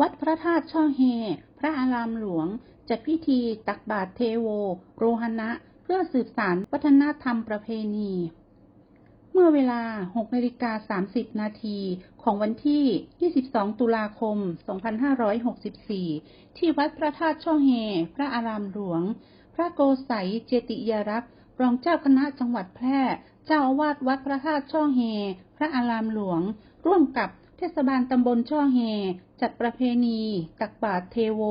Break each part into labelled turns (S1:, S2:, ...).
S1: วัดพระธาตุช่องเฮ พระอารามหลวง จัดพิธีตักบาตรเทโว โรหณะ เพื่อสืบสานวัฒนธรรมประเพณี เมื่อเวลา 6นาฬิกา30 นาทีของวันที่ 22 ตุลาคม 2564 ที่วัดพระธาตุช่องเฮ พระอารามหลวง พระโกสัยเจติยรักษ์รองเจ้าคณะจังหวัดแพร่ เจ้าอาวาสวัดพระธาตุช่องเฮ พระอารามหลวง ร่วมกับ เทศบาลตำบลช่อเฮจัดประเพณี ตักบาตรเทโว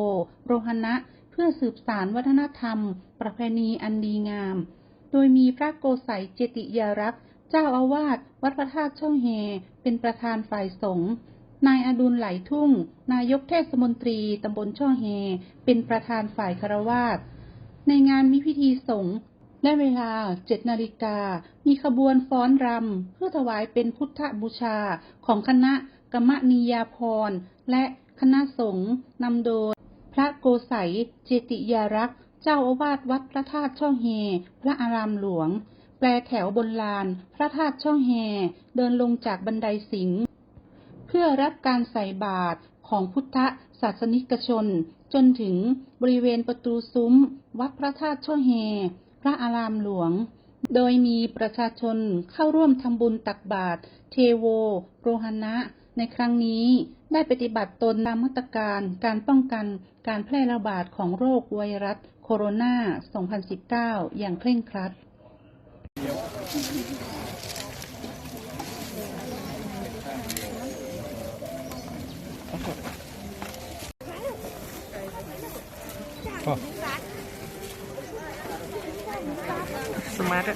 S1: โรหณะ เพื่อสืบสานวัฒนธรรม ประเพณีอันดีงาม โดยมีพระโกสัยเจติยรักษ์เจ้าอาวาสวัดพระธาตุช่องเฮเป็นประธานฝ่ายสงฆ์นายอดุลไหลทุ่ง นายกเทศมนตรีตำบลช่องเฮเป็นประธานฝ่ายคารวาสในงานมีพิธีสงฆ์ และเวลา7นาฬิกา มีขบวนฟ้อนรำ เพื่อถวายเป็นพุทธบูชาของคณะกรรมนิยาพร และคณะสงฆ์นำโดย พระโกสัยเจติยารักษ์ เจ้าอาวาสวัดพระธาตุช่องเฮ พระอารามหลวง แปลแถวบนลาน พระธาตุช่องเฮ เดินลงจากบันไดสิงห์เพื่อรับการใส่บาตรของพุทธศาสนิกชน จนถึงบริเวณประตูซุ้ม วัดพระธาตุช่องเฮ พระอารามหลวง โดยมีประชาชนเข้าร่วมทำบุญตักบาตรเทโว โรหณะ ในครั้งนี้ได้ปฏิบัติตนตามมาตรการการป้องกันการแพร่ระบาดของโรคไวรัสโคโรนา 2019 อย่างเคร่งครัด
S2: สมาร์ท